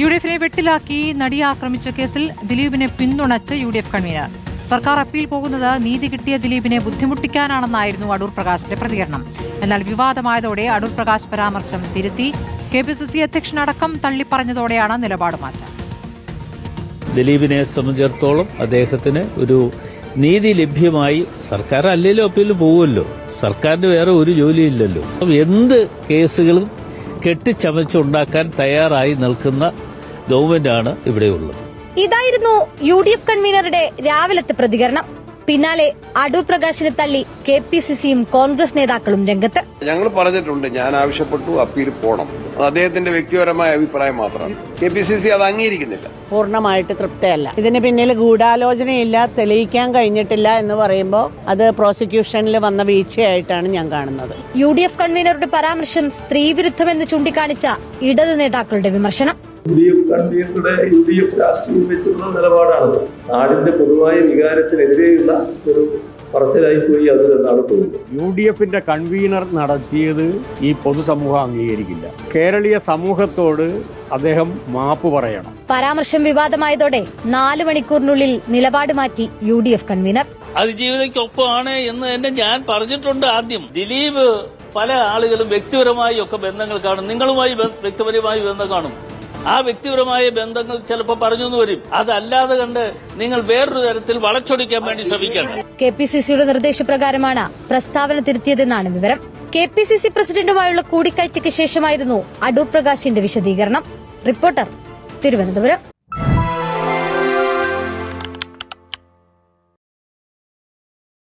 U D എഫിനെ വെട്ടിലാക്കി നടിയെ ആക്രമിച്ച കേസിൽ ദിലീപിനെ പിന്തുണച്ച് യു ഡി എഫ് കൺവീനർ. സർക്കാർ അപ്പീൽ പോകുന്നത് നീതി കിട്ടിയ ദിലീപിനെ ബുദ്ധിമുട്ടിക്കാനാണെന്നായിരുന്നു അടൂർ പ്രകാശിന്റെ പ്രതികരണം. എന്നാൽ വിവാദമായതോടെ അടൂർ പ്രകാശ് പരാമർശം തിരുത്തി. കെ പി സി സി അധ്യക്ഷനടക്കം തള്ളിപ്പറഞ്ഞതോടെയാണ് നിലപാട് മാറ്റം. ദിലീപിനെ സംബന്ധിച്ചിടത്തോളം അദ്ദേഹത്തിന് ഒരു നീതി ലഭ്യമായി സർക്കാർ അല്ലെങ്കിലും അപ്പീൽ പോകുമല്ലോ. സർക്കാരിന് വേറെ ഒരു ജോലിയില്ലല്ലോ. എന്ത് കേസുകളും കെട്ടിച്ചമച്ചുണ്ടാക്കാൻ തയ്യാറായി നിൽക്കുന്ന ഗവൺമെന്റാണ് ഇവിടെയുള്ളത് ഇതായിരുന്നു യു ഡി എഫ് കൺവീനറുടെ രാവിലത്തെ പ്രതികരണം. പിന്നാലെ അടൂർ പ്രകാശിനെ തള്ളി കെ പി സി സിയും കോൺഗ്രസ് നേതാക്കളും രംഗത്ത്. ഞങ്ങൾ പറഞ്ഞിട്ടുണ്ട് ഞാൻ ആവശ്യപ്പെട്ടു അപ്പീൽ പോണം. അത് അദ്ദേഹത്തിന്റെ വ്യക്തിപരമായ അഭിപ്രായം മാത്രമാണ്. കെ പി സി സി അത് അംഗീകരിക്കുന്നില്ല. പൂർണമായിട്ട് തൃപ്തയല്ല. ഇതിന് പിന്നിൽ ഗൂഢാലോചനയില്ല തെളിയിക്കാൻ കഴിഞ്ഞിട്ടില്ല എന്ന് പറയുമ്പോൾ അത് പ്രോസിക്യൂഷനിൽ വന്ന വീഴ്ചയായിട്ടാണ് ഞാൻ കാണുന്നത്. യു ഡി എഫ് കൺവീനറുടെ പരാമർശം സ്ത്രീവിരുദ്ധമെന്ന് ചൂണ്ടിക്കാണിച്ച ഇടത് നേതാക്കളുടെ വിമർശനം. യു ഡി എഫ് കൺവീനറുടെ യു ഡി എഫ് രാഷ്ട്രീയം വെച്ചുള്ള നിലപാടാണത് നാടിന്റെ പൊതുവായ വികാരത്തിനെതിരെയുള്ള ഒരു പറച്ചിലായി പോയി അത് എന്നാണ് തോന്നുന്നത്. യു ഡി എഫിന്റെ കൺവീനർ നടത്തിയത് ഈ പൊതുസമൂഹം അംഗീകരിക്കില്ല. കേരളീയ സമൂഹത്തോട് അദ്ദേഹം മാപ്പ് പറയണം. പരാമർശം വിവാദമായതോടെ നാല് മണിക്കൂറിനുള്ളിൽ നിലപാട് മാറ്റി യു ഡി എഫ് കൺവീനർ അതിജീവിതയ്ക്കൊപ്പമാണ് എന്ന് തന്നെ ഞാൻ പറഞ്ഞിട്ടുണ്ട് ആദ്യം. ദിലീപ് പല ആളുകളും വ്യക്തിപരമായി ഒക്കെ ബന്ധങ്ങൾ കാണും. നിങ്ങളുമായി വ്യക്തിപരമായി ബന്ധം കാണും. ആ വ്യക്തിപരമായ ബന്ധങ്ങൾ ചിലപ്പോൾ പറഞ്ഞു വരും. അതല്ലാതെ കണ്ട് നിങ്ങൾ വേറൊരു തരത്തിൽ വളച്ചൊടിക്കാൻ വേണ്ടി ശ്രമിക്കണം. കെ പി സി സിയുടെ നിർദ്ദേശപ്രകാരമാണ് പ്രസ്താവന തിരുത്തിയതെന്നാണ് വിവരം. കെ പി സി സി പ്രസിഡന്റുമായുള്ള കൂടിക്കാഴ്ചയ്ക്ക് ശേഷമായിരുന്നു അടൂർ പ്രകാശിന്റെ വിശദീകരണം. റിപ്പോർട്ടർ തിരുവനന്തപുരം.